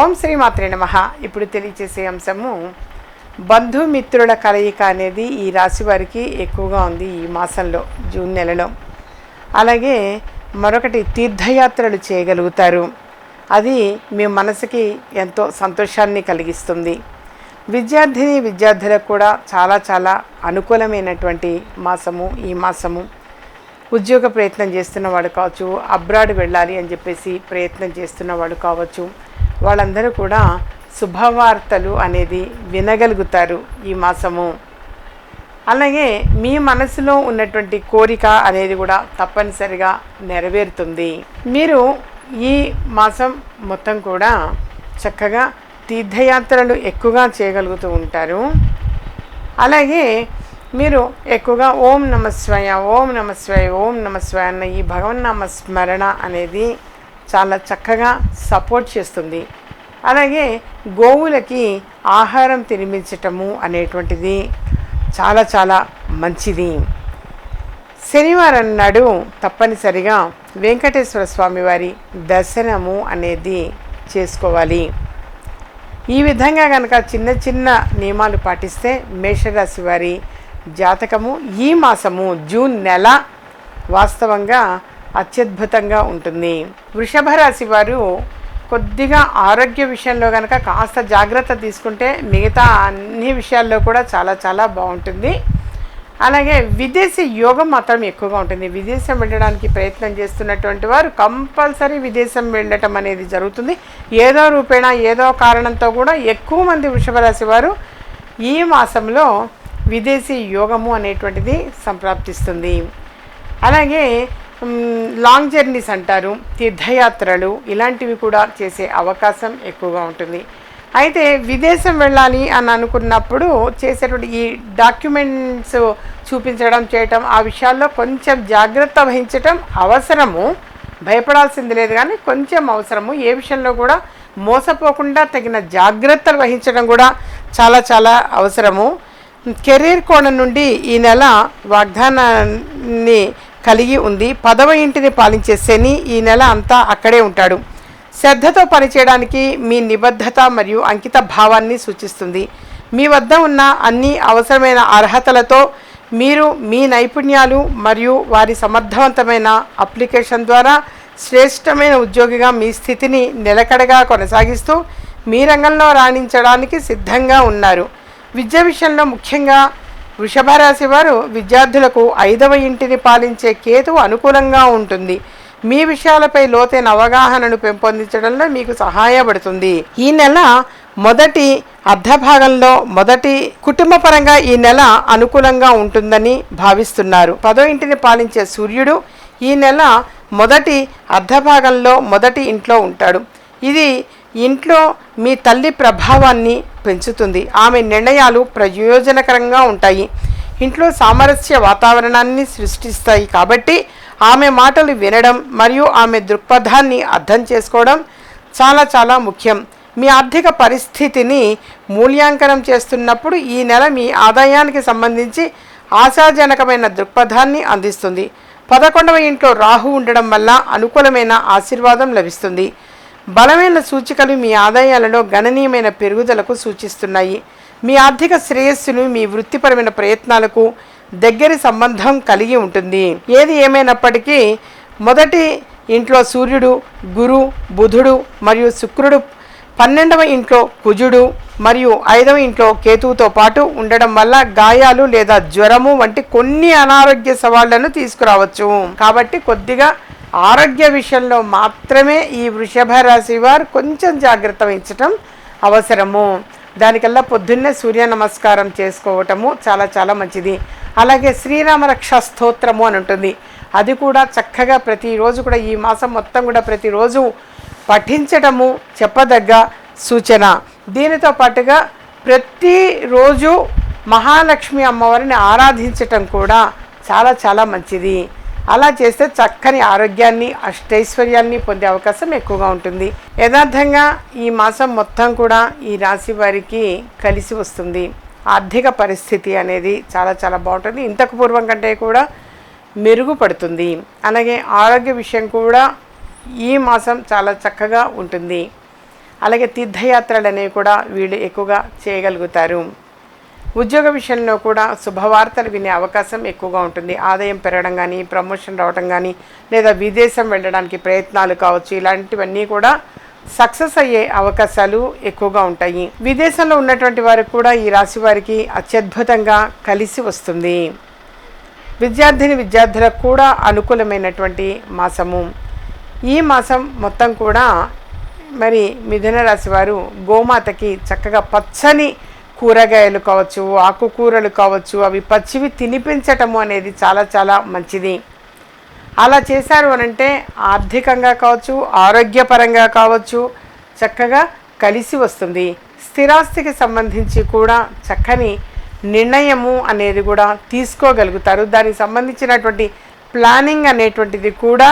ఓం శ్రీ మాత్రే నమ. ఇప్పుడు తెలియచేసే అంశము బంధుమిత్రుల కలయిక అనేది ఈ రాశి వారికి ఎక్కువగా ఉంది ఈ మాసంలో జూన్ నెలలో. అలాగే మరొకటి తీర్థయాత్రలు చేయగలుగుతారు. అది మీ మనసుకి ఎంతో సంతోషాన్ని కలిగిస్తుంది. విద్యార్థిని విద్యార్థులకు కూడా చాలా చాలా అనుకూలమైనటువంటి మాసము ఈ మాసము. ఉద్యోగ ప్రయత్నం చేస్తున్నవాడు కావచ్చు అబ్రాడ్ వెళ్ళాలి అని చెప్పేసి ప్రయత్నం చేస్తున్నవాడు కావచ్చు. వాళ్ళందరూ కూడా శుభవార్తలు అనేది వినగలుగుతారు ఈ మాసము. అలాగే మీ మనసులో ఉన్నటువంటి కోరిక అనేది కూడా తప్పనిసరిగా నెరవేరుతుంది. మీరు ఈ మాసం మొత్తం కూడా చక్కగా తీర్థయాత్రలు ఎక్కువగా చేయగలుగుతూ ఉంటారు. అలాగే మీరు ఎక్కువగా ఓం నమస్వయ ఓం నమస్వయ ఓం నమస్వయ అన్న ఈ భగవన్నామ స్మరణ అనేది చాలా చక్కగా సపోర్ట్ చేస్తుంది. అలాగే గోవులకి ఆహారం తినిపించటము అనేటువంటిది చాలా చాలా మంచిది. శనివారం నాడు తప్పనిసరిగా వెంకటేశ్వర స్వామి వారి దర్శనము అనేది చేసుకోవాలి. ఈ విధంగా కనుక చిన్న చిన్న నియమాలు పాటిస్తే మేషరాశి వారి జాతకము ఈ మాసము జూన్ నెల వాస్తవంగా అత్యద్భుతంగా ఉంటుంది. వృషభ రాశి వారు కొద్దిగా ఆరోగ్య విషయంలో కనుక కాస్త జాగ్రత్త తీసుకుంటే మిగతా అన్ని విషయాల్లో కూడా చాలా చాలా బాగుంటుంది. అలాగే విదేశీ యోగం మాత్రం ఎక్కువగా ఉంటుంది. విదేశం వెళ్ళడానికి ప్రయత్నం చేస్తున్నటువంటి వారు కంపల్సరీ విదేశం వెళ్ళటం అనేది జరుగుతుంది. ఏదో రూపేణ ఏదో కారణంతో కూడా ఎక్కువ మంది వృషభ రాశి వారు ఈ మాసంలో విదేశీ యోగము అనేటువంటిది సంప్రాప్తిస్తుంది. అలాగే లాంగ్ జర్నీస్ అంటారు తీర్థయాత్రలు ఇలాంటివి కూడా చేసే అవకాశం ఎక్కువగా ఉంటుంది. అయితే విదేశం వెళ్ళాలి అని అనుకున్నప్పుడు చేసేటువంటి ఈ డాక్యుమెంట్స్ చూపించడం చేయటం ఆ విషయాల్లో కొంచెం జాగ్రత్త వహించటం అవసరము. భయపడాల్సింది లేదు కానీ కొంచెం అవసరము. ఏ విషయంలో కూడా మోసపోకుండా తగిన జాగ్రత్తలు వహించడం కూడా చాలా చాలా అవసరము. కెరీర్ కోణం నుండి ఈ నెల వాగ్దానాన్ని కలిగి ఉంది. పదవ ఇంటిని పాలించే శని ఈ నెల అంతా అక్కడే ఉంటాడు. శ్రద్ధతో పనిచేయడానికి మీ నిబద్ధత మరియు అంకిత భావాన్ని సూచిస్తుంది. మీ వద్ద ఉన్న అన్ని అవసరమైన అర్హతలతో మీరు మీ నైపుణ్యాలు మరియు వారి సమర్థవంతమైన అప్లికేషన్ ద్వారా శ్రేష్టమైన ఉద్యోగిగా మీ స్థితిని నిలకడగా కొనసాగిస్తూ మీ రంగంలో రాణించడానికి సిద్ధంగా ఉన్నారు. విద్య విషయంలో ముఖ్యంగా వృషభరాశి వారు విద్యార్థులకు ఐదవ ఇంటిని పాలించే కేతు అనుకూలంగా ఉంటుంది. మీ విషయాలపై లోతైన అవగాహనను పెంపొందించడంలో మీకు సహాయపడుతుంది. ఈ నెల మొదటి అర్ధభాగంలో మొదటి కుటుంబపరంగా ఈ నెల అనుకూలంగా ఉంటుందని భావిస్తున్నారు. పదో ఇంటిని పాలించే సూర్యుడు ఈ నెల మొదటి అర్ధభాగంలో మొదటి ఇంట్లో ఉంటాడు. ఇది ఇంట్లో మీ తల్లి ప్రభావాన్ని పెంచుతుంది. ఆమె నిర్ణయాలు ప్రయోజనకరంగా ఉంటాయి. ఇంట్లో సామరస్య వాతావరణాన్ని సృష్టిస్తాయి కాబట్టి ఆమె మాటలు వినడం మరియు ఆమె దృక్పథాన్ని అర్థం చేసుకోవడం చాలా చాలా ముఖ్యం. మీ ఆర్థిక పరిస్థితిని మూల్యాంకనం చేస్తున్నప్పుడు ఈ నెల మీ ఆదాయానికి సంబంధించి ఆశాజనకమైన దృక్పథాన్ని అందిస్తుంది. పదకొండవ ఇంట్లో రాహు ఉండడం వల్ల అనుకూలమైన ఆశీర్వాదం లభిస్తుంది. బలమైన సూచికలు మీ ఆదాయాలలో గణనీయమైన పెరుగుదలకు సూచిస్తున్నాయి. మీ ఆర్థిక శ్రేయస్సును మీ వృత్తిపరమైన ప్రయత్నాలకు దగ్గరి సంబంధం కలిగి ఉంటుంది. ఏది ఏమైనప్పటికీ మొదటి ఇంట్లో సూర్యుడు గురు బుధుడు మరియు శుక్రుడు పన్నెండవ ఇంట్లో కుజుడు మరియు ఐదవ ఇంట్లో కేతువుతో పాటు ఉండడం వల్ల గాయాలు లేదా జ్వరము వంటి కొన్ని అనారోగ్య సవాళ్ళను తీసుకురావచ్చు. కాబట్టి కొద్దిగా ఆరోగ్య విషయంలో మాత్రమే ఈ వృషభ రాశి వారు కొంచెం జాగ్రత్త వహించటం అవసరము. దానికల్లా పొద్దున్నే సూర్య నమస్కారం చేసుకోవటము చాలా చాలా మంచిది. అలాగే శ్రీరామరక్ష స్తోత్రము అని ఉంటుంది. అది కూడా చక్కగా ప్రతిరోజు కూడా ఈ మాసం మొత్తం కూడా ప్రతిరోజు పఠించటము చెప్పదగ్గ సూచన. దీనితో పాటుగా ప్రతిరోజు మహాలక్ష్మి అమ్మవారిని ఆరాధించటం కూడా చాలా చాలా మంచిది. అలా చేస్తే చక్కని ఆరోగ్యాన్ని అష్టైశ్వర్యాన్ని పొందే అవకాశం ఎక్కువగా ఉంటుంది. యథార్థంగా ఈ మాసం మొత్తం కూడా ఈ రాశి వారికి కలిసి వస్తుంది. ఆర్థిక పరిస్థితి అనేది చాలా చాలా బాగుంటుంది. ఇంతకు పూర్వం కంటే కూడా మెరుగుపడుతుంది. అలాగే ఆరోగ్య విషయం కూడా ఈ మాసం చాలా చక్కగా ఉంటుంది. అలాగే తీర్థయాత్రలు అనేవి కూడా వీళ్ళు ఎక్కువగా చేయగలుగుతారు. ఉద్యోగ విషయంలో కూడా శుభవార్తలు వినే అవకాశం ఎక్కువగా ఉంటుంది. ఆదాయం పెరగడం కానీ ప్రమోషన్ రావడం కానీ లేదా విదేశం వెళ్ళడానికి ప్రయత్నాలు కావచ్చు ఇలాంటివన్నీ కూడా సక్సెస్ అయ్యే అవకాశాలు ఎక్కువగా ఉంటాయి. విదేశంలో ఉన్నటువంటి వారికి కూడా ఈ రాశి వారికి అత్యద్భుతంగా కలిసి వస్తుంది. విద్యార్థిని విద్యార్థులకు కూడా అనుకూలమైనటువంటి మాసము. ఈ మాసం మొత్తం కూడా మరి మిథున రాశి వారు గోమాతకి చక్కగా పచ్చని కూరగాయలు కావచ్చు ఆకుకూరలు కావచ్చు అవి పచ్చివి తినిపించటము అనేది చాలా చాలా మంచిది. అలా చేశారు అని అంటే ఆర్థికంగా కావచ్చు ఆరోగ్యపరంగా కావచ్చు చక్కగా కలిసి వస్తుంది. స్థిరాస్తికి సంబంధించి కూడా చక్కని నిర్ణయము అనేది కూడా తీసుకోగలుగుతారు. దానికి సంబంధించినటువంటి ప్లానింగ్ అనేటువంటిది కూడా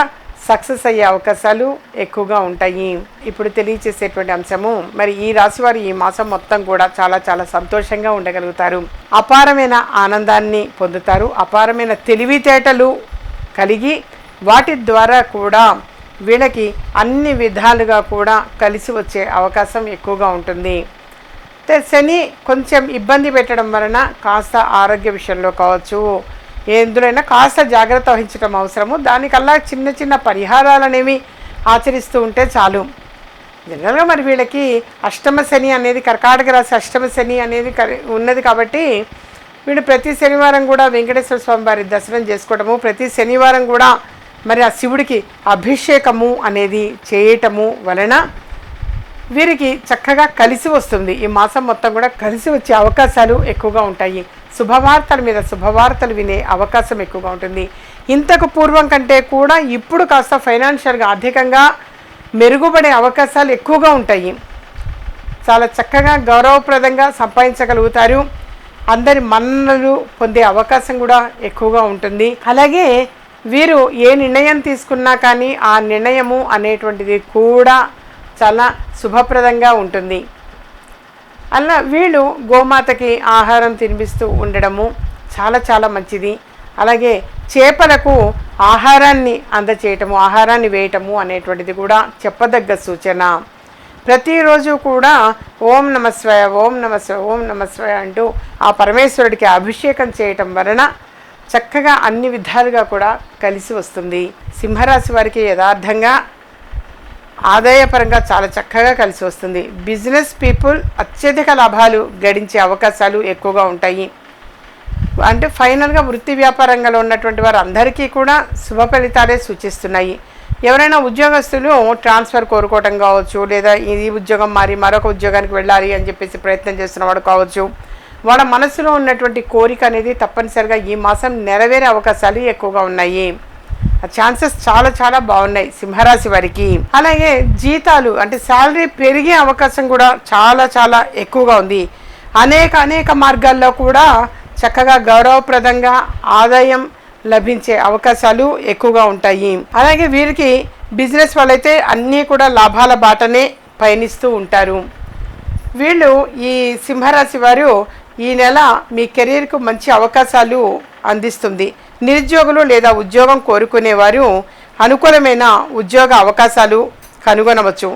సక్సెస్ అయ్యే అవకాశాలు ఎక్కువగా ఉంటాయి. ఇప్పుడు తెలియచేసేటువంటి అంశము మరి ఈ రాశి వారు ఈ మాసం మొత్తం కూడా చాలా చాలా సంతోషంగా ఉండగలుగుతారు. అపారమైన ఆనందాన్ని పొందుతారు. అపారమైన తెలివితేటలు కలిగి వాటి ద్వారా కూడా వీళ్ళకి అన్ని విధాలుగా కూడా కలిసి వచ్చే అవకాశం ఎక్కువగా ఉంటుంది. శని కొంచెం ఇబ్బంది పెట్టడం వలన కాస్త ఆరోగ్య విషయంలో కావచ్చు ఎందులోనైనా కాస్త జాగ్రత్త వహించడం అవసరము. దానికల్లా చిన్న చిన్న పరిహారాలు అనేవి ఆచరిస్తూ ఉంటే చాలు. జనరల్గా మరి వీళ్ళకి అష్టమ శని అనేది కర్కాటక రాశి అష్టమ శని అనేది ఉన్నది కాబట్టి వీళ్ళు ప్రతి శనివారం కూడా వెంకటేశ్వర స్వామి వారి దర్శనం చేసుకోవడము ప్రతి శనివారం కూడా మరి ఆ శివుడికి అభిషేకము అనేది చేయటము వలన వీరికి చక్కగా కలిసి వస్తుంది. ఈ మాసం మొత్తం కూడా కలిసి వచ్చే అవకాశాలు ఎక్కువగా ఉంటాయి. శుభవార్తల మీద శుభవార్తలు వినే అవకాశం ఎక్కువగా ఉంటుంది. ఇంతకు పూర్వం కంటే కూడా ఇప్పుడు కాస్త ఫైనాన్షియల్గా ఆర్థికంగా మెరుగుపడే అవకాశాలు ఎక్కువగా ఉంటాయి. చాలా చక్కగా గౌరవప్రదంగా సంపాదించగలుగుతారు. అందరి మన్నలు పొందే అవకాశం కూడా ఎక్కువగా ఉంటుంది. అలాగే వీరు ఏ నిర్ణయం తీసుకున్నా కానీ ఆ నిర్ణయము అనేటువంటిది కూడా చాలా శుభప్రదంగా ఉంటుంది. అలా వీళ్ళు గోమాతకి ఆహారం తినిపిస్తూ ఉండడము చాలా చాలా మంచిది. అలాగే చేపలకు ఆహారాన్ని అందచేయటము ఆహారాన్ని వేయటము అనేటువంటిది కూడా చెప్పదగ్గ సూచన. ప్రతిరోజు కూడా ఓం నమస్వాయ ఓం నమస్వాయ ఓం నమస్వాయ అంటూ ఆ పరమేశ్వరుడికి అభిషేకం చేయటం వలన చక్కగా అన్ని విధాలుగా కూడా కలిసి వస్తుంది. సింహరాశి వారికి యథార్థంగా ఆదాయపరంగా చాలా చక్కగా కలిసి వస్తుంది. బిజినెస్ పీపుల్ అత్యధిక లాభాలు గడించే అవకాశాలు ఎక్కువగా ఉంటాయి. అంటే ఫైనల్గా వృత్తి వ్యాపారంలో ఉన్నటువంటి వారు అందరికీ కూడా శుభ ఫలితాలే సూచిస్తున్నాయి. ఎవరైనా ఉద్యోగస్తులు ట్రాన్స్ఫర్ కోరుకోవటం కావచ్చు లేదా ఇది ఉద్యోగం మారి మరొక ఉద్యోగానికి వెళ్ళాలి అని చెప్పేసి ప్రయత్నం చేస్తున్న వాడు కావచ్చు. వాళ్ళ మనసులో ఉన్నటువంటి కోరిక అనేది తప్పనిసరిగా ఈ మాసం నెరవేరే అవకాశాలు ఎక్కువగా ఉన్నాయి. ఛాన్సెస్ చాలా చాలా బాగున్నాయి సింహరాశి వారికి. అలాగే జీతాలు అంటే శాలరీ పెరిగే అవకాశం కూడా చాలా చాలా ఎక్కువగా ఉంది. అనేక అనేక మార్గాల్లో కూడా చక్కగా గౌరవప్రదంగా ఆదాయం లభించే అవకాశాలు ఎక్కువగా ఉంటాయి. అలాగే వీరికి బిజినెస్ వాళ్ళైతే అన్నీ కూడా లాభాల బాటనే పయనిస్తూ ఉంటారు. వీళ్ళు ఈ సింహరాశి వారు ఈ నెల మీ కెరీర్కు మంచి అవకాశాలు అందిస్తుంది. నిరుద్యోగులు లేదా ఉద్యోగం కోరుకునేవారు అనుకూలమైన ఉద్యోగ అవకాశాలు కనుగొనవచ్చు.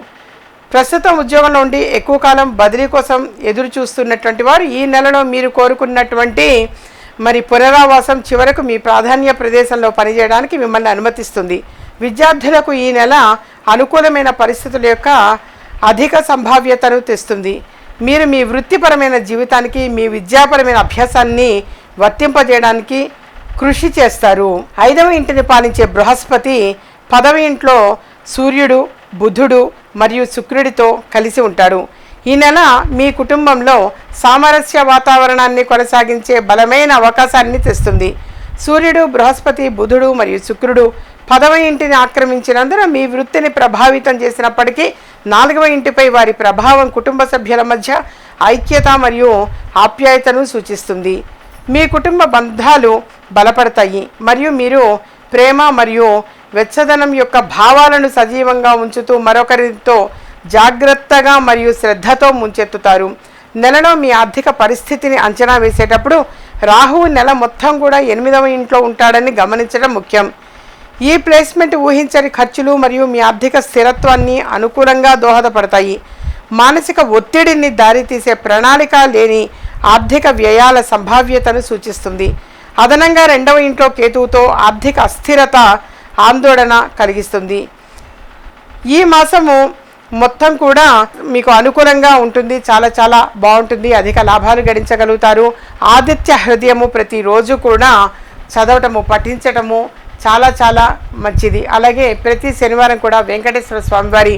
ప్రస్తుతం ఉద్యోగంలో ఉండి ఎక్కువ కాలం బదిలీ కోసం ఎదురు చూస్తున్నటువంటి వారు ఈ నెలలో మీరు కోరుకున్నటువంటి మరి పునరావాసం చివరకు మీ ప్రాధాన్య ప్రదేశంలో పనిచేయడానికి మిమ్మల్ని అనుమతిస్తుంది. విద్యార్థులకు ఈ నెల అనుకూలమైన పరిస్థితుల యొక్క అధిక సంభావ్యతను తెస్తుంది. మీరు మీ వృత్తిపరమైన జీవితానికి మీ విద్యాపరమైన అభ్యాసాన్ని వర్తింపజేయడానికి కృషి చేస్తారు. ఐదవ ఇంటిని పాలించే బృహస్పతి పదవి ఇంట్లో సూర్యుడు బుధుడు మరియు శుక్రుడితో కలిసి ఉంటాడు. ఈ నెల మీ కుటుంబంలో సామరస్య వాతావరణాన్ని కొనసాగించే బలమైన అవకాశాన్ని తెస్తుంది. సూర్యుడు బృహస్పతి బుధుడు మరియు శుక్రుడు పదవ ఇంటిని ఆక్రమించినందున మీ వృత్తిని ప్రభావితం చేసినప్పటికీ నాలుగవ ఇంటిపై వారి ప్రభావం కుటుంబ సభ్యుల మధ్య ఐక్యత మరియు ఆప్యాయతను సూచిస్తుంది. మీ కుటుంబ బంధాలు బలపడతాయి. మరియు మీరు ప్రేమ మరియు వెచ్చదనం యొక్క భావాలను సజీవంగా ఉంచుతూ మరొకరితో జాగ్రత్తగా మరియు శ్రద్ధతో ముంచెత్తుతారు. నెలలో మీ ఆర్థిక పరిస్థితిని అంచనా వేసేటప్పుడు రాహువు నెల మొత్తం కూడా ఎనిమిదవ ఇంట్లో ఉంటాడని గమనించడం ముఖ్యం. ఈ ప్లేస్మెంట్ ఊహించని ఖర్చులు మరియు మీ ఆర్థిక స్థిరత్వాన్ని అనుకూలంగా దోహదపడతాయి. మానసిక ఒత్తిడిని దారితీసే ప్రణాళిక లేని ఆర్థిక వ్యయాల సంభావ్యతను సూచిస్తుంది. అదనంగా రెండవ ఇంట్లో కేతువుతో ఆర్థిక అస్థిరత ఆందోళన కలిగిస్తుంది. ఈ మాసము మొత్తం కూడా మీకు అనుకూలంగా ఉంటుంది. చాలా చాలా బాగుంటుంది. అధిక లాభాలు గడించగలుగుతారు. ఆదిత్య హృదయము ప్రతిరోజు కూడా చదవటము పఠించటము చాలా చాలా మంచిది. అలాగే ప్రతి శనివారం కూడా వెంకటేశ్వర స్వామివారి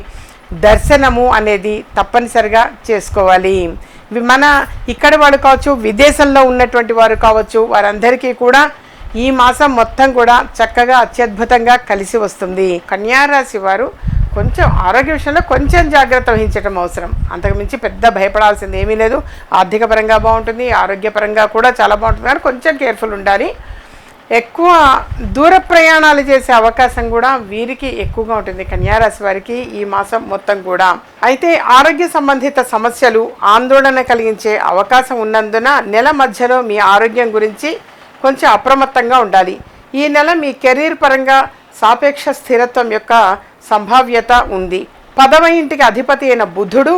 దర్శనము అనేది తప్పనిసరిగా చేసుకోవాలి. మన ఇక్కడ వాడు కావచ్చు విదేశంలో ఉన్నటువంటి వారు కావచ్చు వారందరికీ కూడా ఈ మాసం మొత్తం కూడా చక్కగా అత్యద్భుతంగా కలిసి వస్తుంది. కన్యారాశి వారు కొంచెం ఆరోగ్య విషయంలో కొంచెం జాగ్రత్త వహించడం అవసరం. అంతకుమించి పెద్ద భయపడాల్సింది ఏమీ లేదు. ఆర్థిక పరంగా బాగుంటుంది ఆరోగ్యపరంగా కూడా చాలా బాగుంటుంది. కానీ కొంచెం కేర్ఫుల్ ఉండాలి. ఎక్కువ దూర ప్రయాణాలు చేసే అవకాశం కూడా వీరికి ఎక్కువగా ఉంటుంది కన్యారాశి వారికి ఈ మాసం మొత్తం కూడా. అయితే ఆరోగ్య సంబంధిత సమస్యలు ఆందోళన కలిగించే అవకాశం ఉన్నందున నెల మధ్యలో మీ ఆరోగ్యం గురించి కొంచెం అప్రమత్తంగా ఉండాలి. ఈ నెల మీ కెరీర్ పరంగా సాపేక్ష స్థిరత్వం యొక్క సంభావ్యత ఉంది. పదవ ఇంటికి అధిపతి అయిన బుధుడు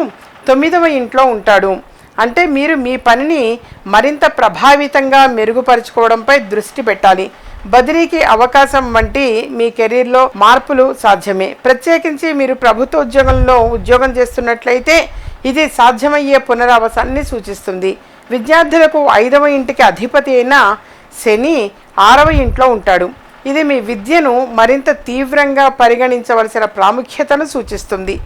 తొమ్మిదవ ఇంట్లో ఉంటాడు. అంటే మీరు మీ పనిని మరింత ప్రభావితంగా మెరుగుపరుచుకోవడంపై దృష్టి పెట్టాలి. బదిలీకి అవకాశం వంటి మీ కెరీర్లో మార్పులు సాధ్యమే. ప్రత్యేకించి మీరు ప్రభుత్వ ఉద్యోగంలో ఉద్యోగం చేస్తున్నట్లయితే ఇది సాధ్యమయ్యే పునరావాసాన్ని సూచిస్తుంది. విద్యార్థులకు ఐదవ ఇంటికి అధిపతి అయిన శని ఆరవ ఇంట్లో ఉంటాడు. ఇది మీ విద్యను మరింత తీవ్రంగా పరిగణించవలసిన ప్రాముఖ్యతను సూచిస్తుంది.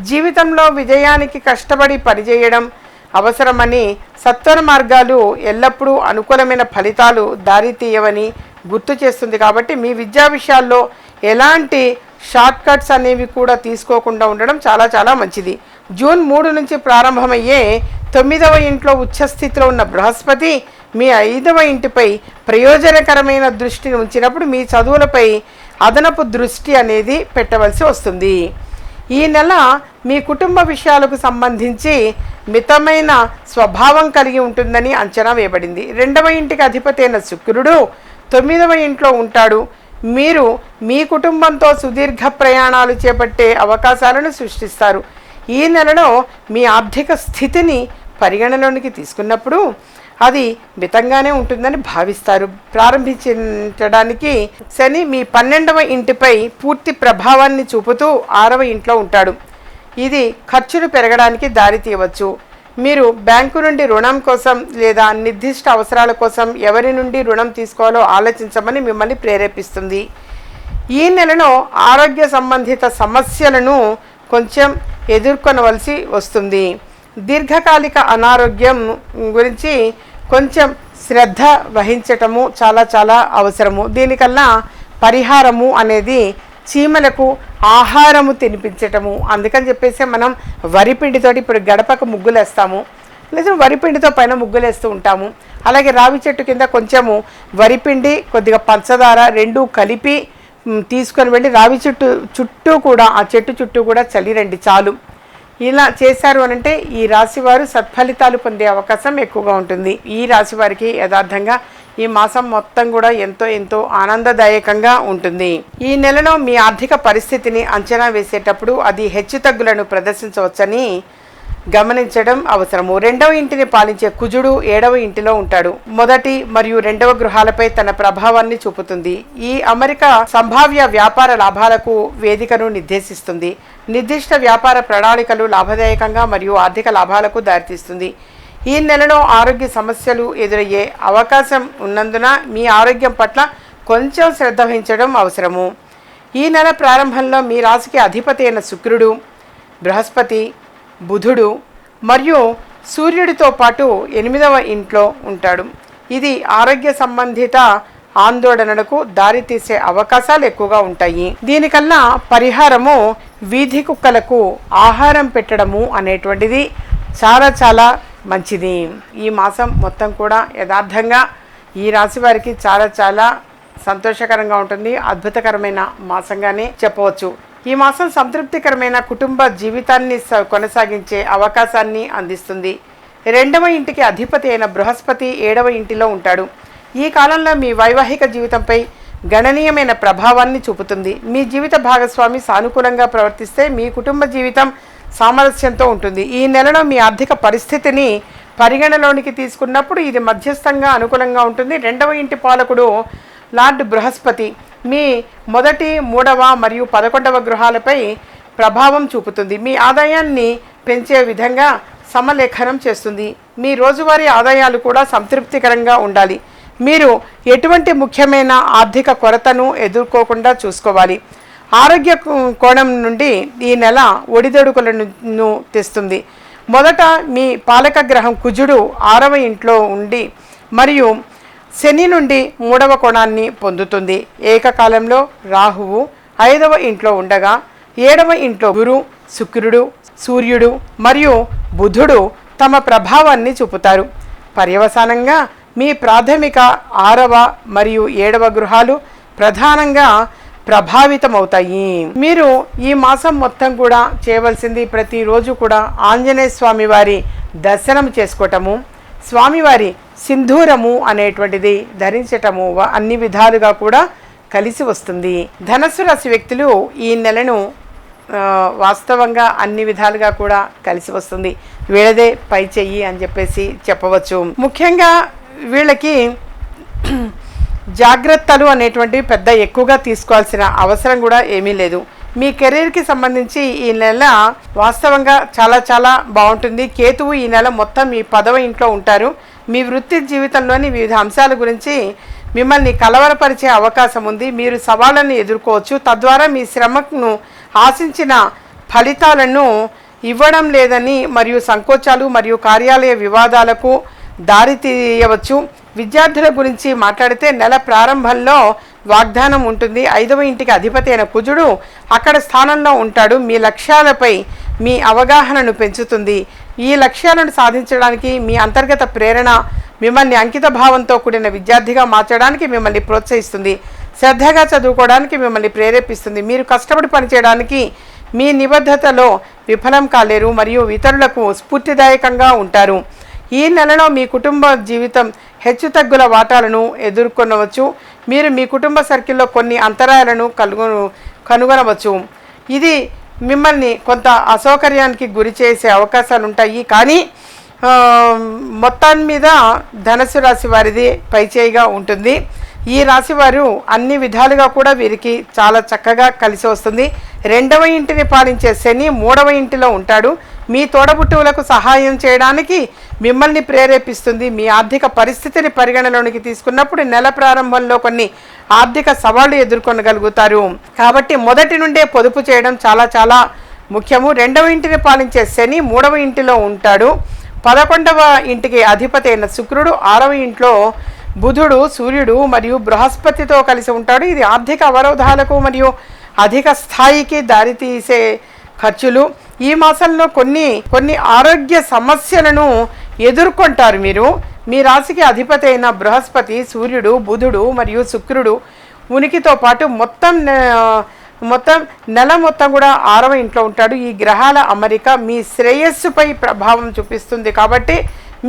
జీవితంలో విజయానికి కష్టపడి పనిచేయడం అవసరమని సత్వర మార్గాలు ఎల్లప్పుడూ అనుకూలమైన ఫలితాలు దారితీయవని గుర్తు చేస్తుంది కాబట్టి మీ విద్యా విషయాల్లో ఎలాంటి షార్ట్కట్స్ అనేవి కూడా తీసుకోకుండా ఉండడం చాలా చాలా మంచిది. జూన్ మూడు నుంచి ప్రారంభమయ్యే తొమ్మిదవ ఇంట్లో ఉచ్చస్థితిలో ఉన్న బృహస్పతి మీ ఐదవ ఇంటిపై ప్రయోజనకరమైన దృష్టిని ఉంచినప్పుడు మీ చదువులపై అదనపు దృష్టి అనేది పెట్టవలసి వస్తుంది. ఈ నెల మీ కుటుంబ విషయాలకు సంబంధించి మితమైన స్వభావం కలిగి ఉంటుందని అంచనా వేయబడింది. రెండవ ఇంటికి అధిపతి అయిన శుక్రుడు తొమ్మిదవ ఇంట్లో ఉంటాడు. మీరు మీ కుటుంబంతో సుదీర్ఘ ప్రయాణాలు చేపట్టే అవకాశాలను సృష్టిస్తారు. ఈ నెలలో మీ ఆర్థిక స్థితిని పరిగణలోనికి తీసుకున్నప్పుడు అది మితంగానే ఉంటుందని భావిస్తారు. ప్రారంభించడానికి శని మీ పన్నెండవ ఇంటిపై పూర్తి ప్రభావాన్ని చూపుతూ ఆరవ ఇంట్లో ఉంటాడు. ఇది ఖర్చులు పెరగడానికి దారి తీయవచ్చు. మీరు బ్యాంకు నుండి రుణం కోసం లేదా నిర్దిష్ట అవసరాల కోసం ఎవరి నుండి రుణం తీసుకోవాలో ఆలోచించమని మిమ్మల్ని ప్రేరేపిస్తుంది. ఈ నెలలో ఆరోగ్య సంబంధిత సమస్యలను కొంచెం ఎదుర్కొనవలసి వస్తుంది. దీర్ఘకాలిక అనారోగ్యం గురించి కొంచెం శ్రద్ధ వహించటము చాలా చాలా అవసరము. దీనికల్లా పరిహారము అనేది చీమలకు ఆహారము తినిపించటము. అందుకని చెప్పేసి మనం వరిపిండితోటి ఇప్పుడు గడపకు ముగ్గులు వేస్తాము లేదా వరిపిండితో పైన ముగ్గులు వేస్తూ ఉంటాము. అలాగే రావి చెట్టు కింద కొంచెము వరిపిండి కొద్దిగా పంచదార రెండు కలిపి తీసుకొని వెళ్ళి రావి చెట్టు చుట్టూ కూడా ఆ చెట్టు చుట్టూ కూడా చల్లిరండి చాలు. ఇలా చేశారు అని అంటే ఈ రాశి వారు సత్ఫలితాలు పొందే అవకాశం ఎక్కువగా ఉంటుంది. ఈ రాశి వారికి యథార్థంగా ఈ మాసం మొత్తం కూడా ఎంతో ఎంతో ఆనందదాయకంగా ఉంటుంది. ఈ నెలలో మీ ఆర్థిక పరిస్థితిని అంచనా వేసేటప్పుడు అది హెచ్చుతగ్గులను ప్రదర్శించవచ్చని గమనించడం అవసరము. రెండవ ఇంటిని పాలించే కుజుడు ఏడవ ఇంటిలో ఉంటాడు. మొదటి మరియు రెండవ గృహాలపై తన ప్రభావాన్ని చూపుతుంది. ఈ అమెరిక సంభావ్య వ్యాపార లాభాలకు వేదికను నిర్దేశిస్తుంది. నిర్దిష్ట వ్యాపార ప్రణాళికలు లాభదాయకంగా మరియు ఆర్థిక లాభాలకు దారితీస్తుంది. ఈ నెలలో ఆరోగ్య సమస్యలు ఎదురయ్యే అవకాశం ఉన్నందున మీ ఆరోగ్యం పట్ల కొంచెం శ్రద్ధ వహించడం అవసరము. ఈ నెల ప్రారంభంలో మీ రాశికి అధిపతి అయిన శుక్రుడు బృహస్పతి బుధుడు మరియు సూర్యుడితో పాటు ఎనిమిదవ ఇంట్లో ఉంటాడు. ఇది ఆరోగ్య సంబంధిత ఆందోళనలకు దారితీసే అవకాశాలు ఎక్కువగా ఉంటాయి. దీనికన్నా పరిహారము వీధి కుక్కలకు ఆహారం పెట్టడము అనేటువంటిది చాలా చాలా మంచిది. ఈ మాసం మొత్తం కూడా యథార్థంగా ఈ రాశి వారికి చాలా చాలా సంతోషకరంగా ఉంటుంది. అద్భుతకరమైన మాసంగానే చెప్పవచ్చు. ఈ మాసం సంతృప్తికరమైన కుటుంబ జీవితాన్ని స- కొనసాగించే అవకాశాన్ని అందిస్తుంది. రెండవ ఇంటికి అధిపతి అయిన బృహస్పతి ఏడవ ఇంటిలో ఉంటాడు. ఈ కాలంలో మీ వైవాహిక జీవితంపై గణనీయమైన ప్రభావాన్ని చూపుతుంది. మీ జీవిత భాగస్వామి సానుకూలంగా ప్రవర్తిస్తే మీ కుటుంబ జీవితం సామరస్యంతో ఉంటుంది. ఈ నెలలో మీ ఆర్థిక పరిస్థితిని పరిగణలోనికి తీసుకున్నప్పుడు ఇది మధ్యస్థంగా అనుకూలంగా ఉంటుంది. రెండవ ఇంటి పాలకుడు లార్డ్ బృహస్పతి. మీ మొదటి మూడవ మరియు పదకొండవ గృహాలపై ప్రభావం చూపుతుంది. మీ ఆదాయాన్ని పెంచే విధంగా సమలేఖనం చేస్తుంది. మీ రోజువారీ ఆదాయాలు కూడా సంతృప్తికరంగా ఉండాలి. మీరు ఎటువంటి ముఖ్యమైన ఆర్థిక కొరతను ఎదుర్కోకుండా చూసుకోవాలి. ఆరోగ్య కోణం నుండి ఈ నెల ఒడిదొడుకులను తెస్తుంది. మొదట మీ పాలక గ్రహం కుజుడు ఆరవ ఇంట్లో ఉండి మరియు శని నుండి మూడవ కోణాన్ని పొందుతుంది. ఏకకాలంలో రాహువు ఐదవ ఇంట్లో ఉండగా ఏడవ ఇంట్లో గురు శుక్రుడు సూర్యుడు మరియు బుధుడు తమ ప్రభావాన్ని చూపుతారు. పర్యవసానంగా మీ ప్రాథమిక ఆరవ మరియు ఏడవ గృహాలు ప్రధానంగా ప్రభావితమవుతాయి. మీరు ఈ మాసం మొత్తం కూడా చేయవలసింది ప్రతిరోజు కూడా ఆంజనేయ స్వామి వారి దర్శనం చేసుకోవటము స్వామివారి సింధూరము అనేటువంటిది ధరించటము అన్ని విధాలుగా కూడా కలిసి వస్తుంది. ధనస్సు రాశి వ్యక్తులు ఈ నెలను వాస్తవంగా అన్ని విధాలుగా కూడా కలిసి వస్తుంది. వీళ్ళదే పై చెయ్యి అని చెప్పేసి చెప్పవచ్చు. ముఖ్యంగా వీళ్ళకి జాగ్రత్తలు అనేటువంటివి పెద్ద ఎక్కువగా తీసుకోవాల్సిన అవసరం కూడా ఏమీ లేదు. మీ కెరీర్కి సంబంధించి ఈ నెల వాస్తవంగా చాలా చాలా బాగుంటుంది. కేతువు ఈ నెల మొత్తం మీ పదవ ఇంట్లో ఉంటారు. మీ వృత్తి జీవితంలోని వివిధ అంశాల గురించి మిమ్మల్ని కలవరపరిచే అవకాశం ఉంది. మీరు సవాళ్ళను ఎదుర్కోవచ్చు. తద్వారా మీ శ్రమను ఆశించిన ఫలితాలను ఇవ్వడం లేదని మరియు సంకోచాలు మరియు కార్యాలయ వివాదాలకు దారి తీయవచ్చు. విద్యార్థుల గురించి మాట్లాడితే నెల ప్రారంభంలో వాగ్దానం ఉంటుంది. ఐదవ ఇంటికి అధిపతి అయిన కుజుడు అక్కడ స్థానంలో ఉంటాడు. మీ లక్ష్యాలపై మీ అవగాహనను పెంచుతుంది. ఈ లక్ష్యాలను సాధించడానికి మీ అంతర్గత ప్రేరణ మిమ్మల్ని అంకిత భావంతో కూడిన విద్యార్థిగా మార్చడానికి మిమ్మల్ని ప్రోత్సహిస్తుంది. శ్రద్ధగా చదువుకోవడానికి మిమ్మల్ని ప్రేరేపిస్తుంది. మీరు కష్టపడి పనిచేయడానికి మీ నిబద్ధతలో విఫలం కాలేరు మరియు ఇతరులకు స్ఫూర్తిదాయకంగా ఉంటారు. ఈ నెలలో మీ కుటుంబ జీవితం హెచ్చుతగ్గుల వాటాలను ఎదుర్కొనవచ్చు. మీరు మీ కుటుంబ సర్కిల్లో కొన్ని అంతరాయాలను కలుగు కనుగొనవచ్చు. ఇది మిమ్మల్ని కొంత అసౌకర్యానికి గురి చేసే అవకాశాలు ఉంటాయి. కానీ మొత్తాన్ని మీద ధనస్సు రాశి వారిది పైచేయిగా ఉంటుంది. ఈ రాశి వారు అన్ని విధాలుగా కూడా వీరికి చాలా చక్కగా కలిసి వస్తుంది. రెండవ ఇంటిని పాలించే శని మూడవ ఇంటిలో ఉంటాడు. మీ తోడబుట్టువులకు సహాయం చేయడానికి మిమ్మల్ని ప్రేరేపిస్తుంది. మీ ఆర్థిక పరిస్థితిని పరిగణలోనికి తీసుకున్నప్పుడు నెల ప్రారంభంలో కొన్ని ఆర్థిక సవాళ్ళు ఎదుర్కొనగలుగుతారు. కాబట్టి మొదటి నుండే పొదుపు చేయడం చాలా చాలా ముఖ్యము. రెండవ ఇంటిని పాలించే శని మూడవ ఇంటిలో ఉంటాడు. పదకొండవ ఇంటికి అధిపతి అయిన శుక్రుడు ఆరవ ఇంట్లో బుధుడు సూర్యుడు మరియు బృహస్పతితో కలిసి ఉంటాడు. ఇది ఆర్థిక అవరోధాలకు మరియు అధిక స్థాయికి దారితీసే ఖర్చులు. ఈ మాసంలో కొన్ని కొన్ని ఆరోగ్య సమస్యలను ఎదుర్కొంటారు మీరు. మీ రాశికి అధిపతి అయిన బృహస్పతి సూర్యుడు బుధుడు మరియు శుక్రుడు ఉనికితో పాటు మొత్తం మొత్తం నెల మొత్తం కూడా ఆరవ ఇంట్లో ఉంటాడు. ఈ గ్రహాల అమరిక మీ శ్రేయస్సుపై ప్రభావం చూపిస్తుంది కాబట్టి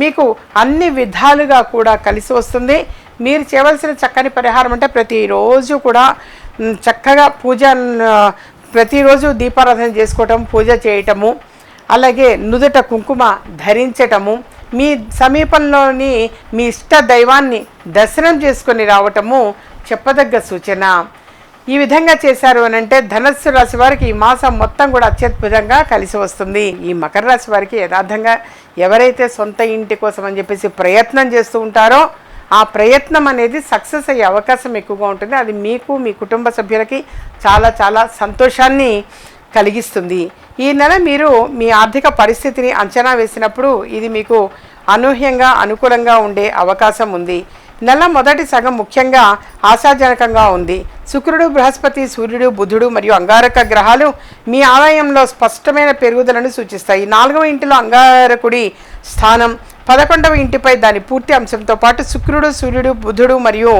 మీకు అన్ని విధాలుగా కూడా కలిసి వస్తుంది. మీరు చేయవలసిన చక్కని పరిహారం అంటే ప్రతిరోజు కూడా చక్కగా పూజ ప్రతిరోజు దీపారాధన చేసుకోవటం పూజ చేయటము అలాగే నుదుట కుంకుమ ధరించటము మీ సమీపంలోని మీ ఇష్ట దైవాన్ని దర్శనం చేసుకొని రావటము చెప్పదగ్గ సూచన. ఈ విధంగా చేశారు అని అంటే ధనస్సు రాశి వారికి ఈ మాసం మొత్తం కూడా అత్యద్భుతంగా కలిసి వస్తుంది. ఈ మకర రాశి వారికి యథార్థంగా ఎవరైతే సొంత ఇంటి కోసం అని చెప్పేసి ప్రయత్నం చేస్తూ ఉంటారో ఆ ప్రయత్నం అనేది సక్సెస్ అయ్యే అవకాశం ఎక్కువగా ఉంటుంది. అది మీకు మీ కుటుంబ సభ్యులకి చాలా చాలా సంతోషాన్ని కలిగిస్తుంది. ఈ నెల మీరు మీ ఆర్థిక పరిస్థితిని అంచనా వేసినప్పుడు ఇది మీకు అనూహ్యంగా అనుకూలంగా ఉండే అవకాశం ఉంది. నెల మొదటి సగం ముఖ్యంగా ఆశాజనకంగా ఉంది. శుక్రుడు బృహస్పతి సూర్యుడు బుధుడు మరియు అంగారక గ్రహాలు మీ ఆదాయంలో స్పష్టమైన పెరుగుదలను సూచిస్తాయి. నాలుగవ ఇంటిలో అంగారకుడి స్థానం పదకొండవ ఇంటిపై దాని పూర్తి అంశంతో పాటు శుక్రుడు సూర్యుడు బుధుడు మరియు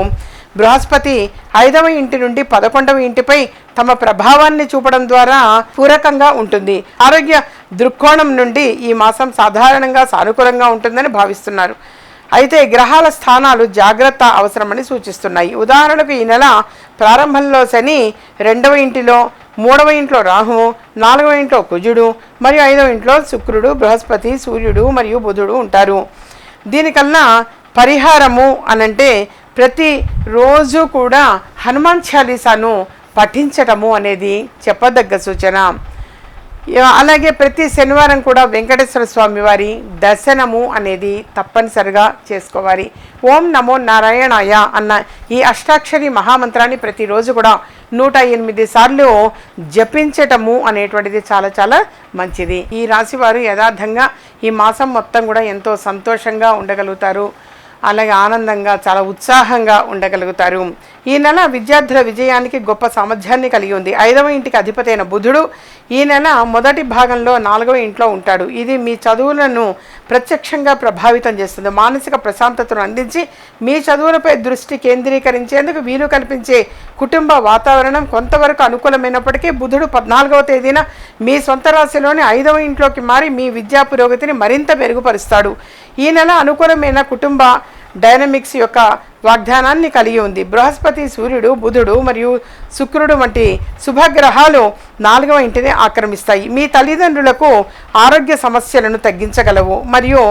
బృహస్పతి ఐదవ ఇంటి నుండి పదకొండవ ఇంటిపై తమ ప్రభావాన్ని చూపడం ద్వారా పూరకంగా ఉంటుంది. ఆరోగ్య దృక్కోణం నుండి ఈ మాసం సాధారణంగా సానుకూలంగా ఉంటుందని భావిస్తున్నారు. అయితే గ్రహాల స్థానాలు జాగ్రత్త అవసరమని సూచిస్తున్నాయి. ఉదాహరణకు ఈ నెల ప్రారంభంలో శని రెండవ ఇంటిలో మూడవ ఇంట్లో రాహువు నాలుగవ ఇంట్లో కుజుడు మరియు ఐదవ ఇంట్లో శుక్రుడు బృహస్పతి సూర్యుడు మరియు బుధుడు ఉంటారు. దీనికన్నా పరిహారము అనంటే ప్రతి రోజు కూడా హనుమాన్ చాలీసాను పఠించటము అనేది చెప్పదగ్గ సూచన. అలాగే ప్రతి శనివారం కూడా వెంకటేశ్వర స్వామి వారి దర్శనము అనేది తప్పనిసరిగా చేసుకోవాలి. ఓం నమో నారాయణాయ అన్న ఈ అష్టాక్షరి మహామంత్రాన్ని ప్రతిరోజు కూడా నూట ఎనిమిది సార్లు జపించటము అనేటువంటిది చాలా చాలా మంచిది. ఈ రాశివారు యథార్థంగా ఈ మాసం మొత్తం కూడా ఎంతో సంతోషంగా ఉండగలుగుతారు. అలాగే ఆనందంగా చాలా ఉత్సాహంగా ఉండగలుగుతారు. ఈ నెల విద్యార్థుల విజయానికి గొప్ప సామర్థ్యాన్ని కలిగి ఉంది. ఐదవ ఇంటికి అధిపతైన బుధుడు ఈ నెల మొదటి భాగంలో నాలుగవ ఇంట్లో ఉంటాడు. ఇది మీ చదువులను ప్రత్యక్షంగా ప్రభావితం చేస్తుంది. మానసిక ప్రశాంతతను అందించి మీ చదువులపై దృష్టి కేంద్రీకరించేందుకు వీలు కల్పించే కుటుంబ వాతావరణం కొంతవరకు అనుకూలమైనప్పటికీ బుధుడు పద్నాలుగవ తేదీన మీ సొంత రాశిలోని ఐదవ ఇంట్లోకి మారి మీ విద్యా పురోగతిని మరింత మెరుగుపరుస్తాడు. ఈ నెల అనుకూలమైన కుటుంబ డైనమిక్స్ యొక్క వాగ్దానాన్ని కలిగి ఉంది. బృహస్పతి సూర్యుడు బుధుడు మరియు శుక్రుడు వంటి శుభగ్రహాలు నాలుగవ ఇంటిని ఆక్రమిస్తాయి. మీ తల్లిదండ్రులకు ఆరోగ్య సమస్యలను తగ్గించగలవు మరియు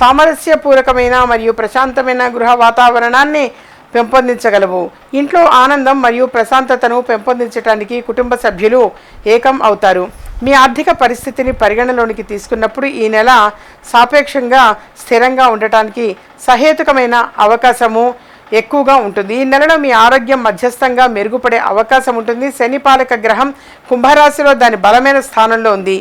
సామరస్యపూర్వకమైన మరియు ప్రశాంతమైన గృహ వాతావరణాన్ని పెంపొందించగలవు. ఇంట్లో ఆనందం మరియు ప్రశాంతతను పెంపొందించడానికి కుటుంబ సభ్యులు ఏకం అవుతారు. మీ ఆర్థిక పరిస్థితిని పరిగణలోనికి తీసుకున్నప్పుడు ఈ నెల సాపేక్షంగా స్థిరంగా ఉండటానికి సహేతుకమైన అవకాశము ఎక్కువగా ఉంటుంది. ఈ నెలలో మీ ఆరోగ్యం మధ్యస్థంగా మెరుగుపడే అవకాశం ఉంటుంది. శని పాలక గ్రహం కుంభరాశిలో దాని బలమైన స్థానంలో ఉంది.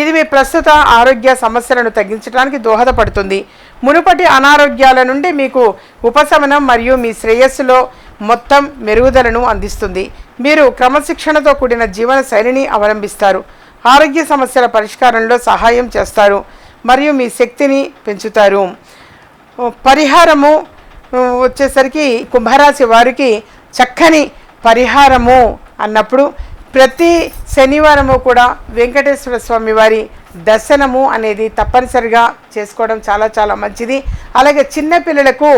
ఇది మీ ప్రస్తుత ఆరోగ్య సమస్యలను తగ్గించడానికి దోహదపడుతుంది. మునుపటి అనారోగ్యాల నుండి మీకు ఉపశమనం మరియు మీ శ్రేయస్సులో మొత్తం మెరుగుదలను అందిస్తుంది. మీరు క్రమశిక్షణతో కూడిన జీవన శైలిని అవలంబిస్తారు. ఆరోగ్య సమస్యల పరిష్కారంలో సహాయం చేస్తారు మరియు మీ శక్తిని పెంచుతారు. పరిహారము వచ్చేసరికి కుంభరాశి వారికి చక్కని పరిహారము అన్నప్పుడు ప్రతి శనివారము కూడా వెంకటేశ్వర స్వామి వారి దర్శనము అనేది తప్పనిసరిగా చేసుకోవడం చాలా చాలా మంచిది. అలాగే చిన్నపిల్లలకు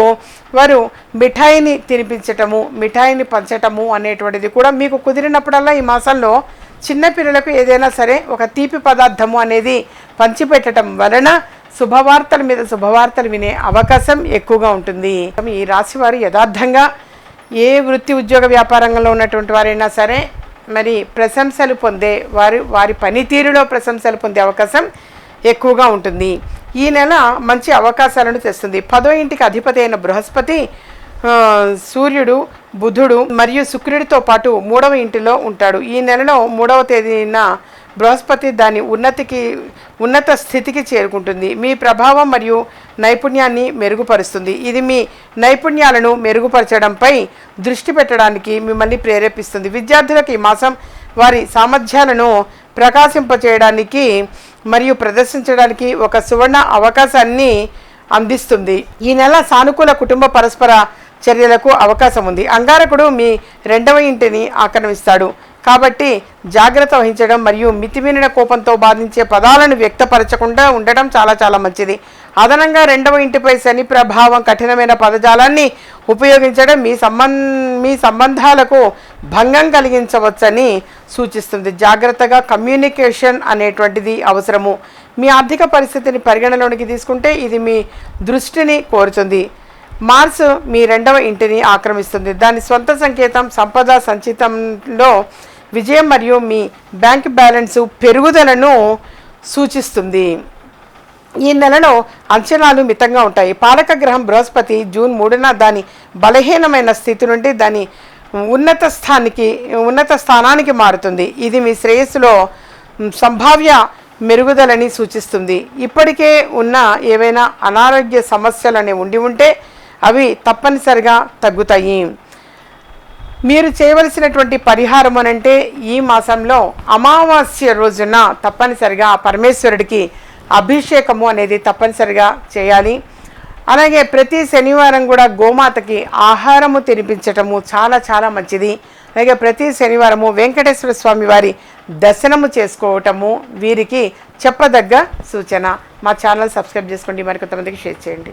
వారు మిఠాయిని తినిపించటము మిఠాయిని పంచటము అనేటువంటిది కూడా మీకు కుదిరినప్పుడల్లా ఈ మాసంలో చిన్నపిల్లలకు ఏదైనా సరే ఒక తీపి పదార్థము అనేది పంచిపెట్టడం వలన శుభవార్తల మీద శుభవార్తలు వినే అవకాశం ఎక్కువగా ఉంటుంది. ఈ రాశి వారు యథార్థంగా ఏ వృత్తి ఉద్యోగ వ్యాపారంలో ఉన్నటువంటి వారైనా సరే మరి ప్రశంసలు పొందే వారి వారి పనితీరులో ప్రశంసలు పొందే అవకాశం ఎక్కువగా ఉంటుంది. ఈ నెల మంచి అవకాశాలను తెస్తుంది. పదో ఇంటికి అధిపతి అయిన బృహస్పతి సూర్యుడు బుధుడు మరియు శుక్రుడితో పాటు మూడవ ఇంటిలో ఉంటాడు. ఈ నెలలో మూడవ తేదీన బృహస్పతి దాని ఉన్నతికి ఉన్నత స్థితికి చేరుకుంటుంది. మీ ప్రభావం మరియు నైపుణ్యాన్ని మెరుగుపరుస్తుంది. ఇది మీ నైపుణ్యాలను మెరుగుపరచడంపై దృష్టి పెట్టడానికి మిమ్మల్ని ప్రేరేపిస్తుంది. విద్యార్థులకు ఈ మాసం వారి సామర్థ్యాలను ప్రకాశింపచేయడానికి మరియు ప్రదర్శించడానికి ఒక సువర్ణ అవకాశాన్ని అందిస్తుంది. ఈ నెల సానుకూల కుటుంబ పరస్పర చర్యలకు అవకాశం ఉంది. అంగారకుడు మీ రెండవ ఇంటిని ఆక్రమిస్తాడు. కాబట్టి జాగ్రత్త వహించడం మరియు మితిమీరిన కోపంతో బాధించే పదాలను వ్యక్తపరచకుండా ఉండడం చాలా చాలా మంచిది. అదనంగా రెండవ ఇంటిపై శని ప్రభావం కఠినమైన పదజాలాన్ని ఉపయోగించడం మీ సంబంధ మీ సంబంధాలకు భంగం కలిగించవచ్చని సూచిస్తుంది. జాగ్రత్తగా కమ్యూనికేషన్ అనేటువంటిది అవసరము. మీ ఆర్థిక పరిస్థితిని పరిగణలోనికి తీసుకుంటే ఇది మీ దృష్టిని కోరుతుంది. మార్స్ మీ రెండవ ఇంటిని ఆక్రమిస్తుంది. దాని స్వంత సంకేతం సంపద సంచితంలో విజయం మరియు మీ బ్యాంక్ బ్యాలెన్స్ పెరుగుదలను సూచిస్తుంది. ఈ నెలలో అంచనాలు మితంగా ఉంటాయి. పాలక గ్రహం బృహస్పతి జూన్ మూడున దాని బలహీనమైన స్థితి నుండి దాని ఉన్నత స్థానికి ఉన్నత స్థానానికి మారుతుంది. ఇది మీ శ్రేయస్సులో సంభావ్య మెరుగుదలని సూచిస్తుంది. ఇప్పటికే ఉన్న ఏవైనా అనారోగ్య సమస్యలనే ఉండి ఉంటే అవి తప్పనిసరిగా తగ్గుతాయి. మీరు చేయవలసినటువంటి పరిహారం అనంటే ఈ మాసంలో అమావాస్య రోజున తప్పనిసరిగా ఆ పరమేశ్వరుడికి అభిషేకము అనేది తప్పనిసరిగా చేయాలి. అలాగే ప్రతి శనివారం కూడా గోమాతకి ఆహారము తినిపించటము చాలా చాలా మంచిది. అలాగే ప్రతి శనివారము వెంకటేశ్వర స్వామి వారి దర్శనము చేసుకోవటము వీరికి చెప్పదగ్గ సూచన. మా ఛానల్ సబ్స్క్రైబ్ చేసుకోండి. మరి కొంతమందికి షేర్ చేయండి.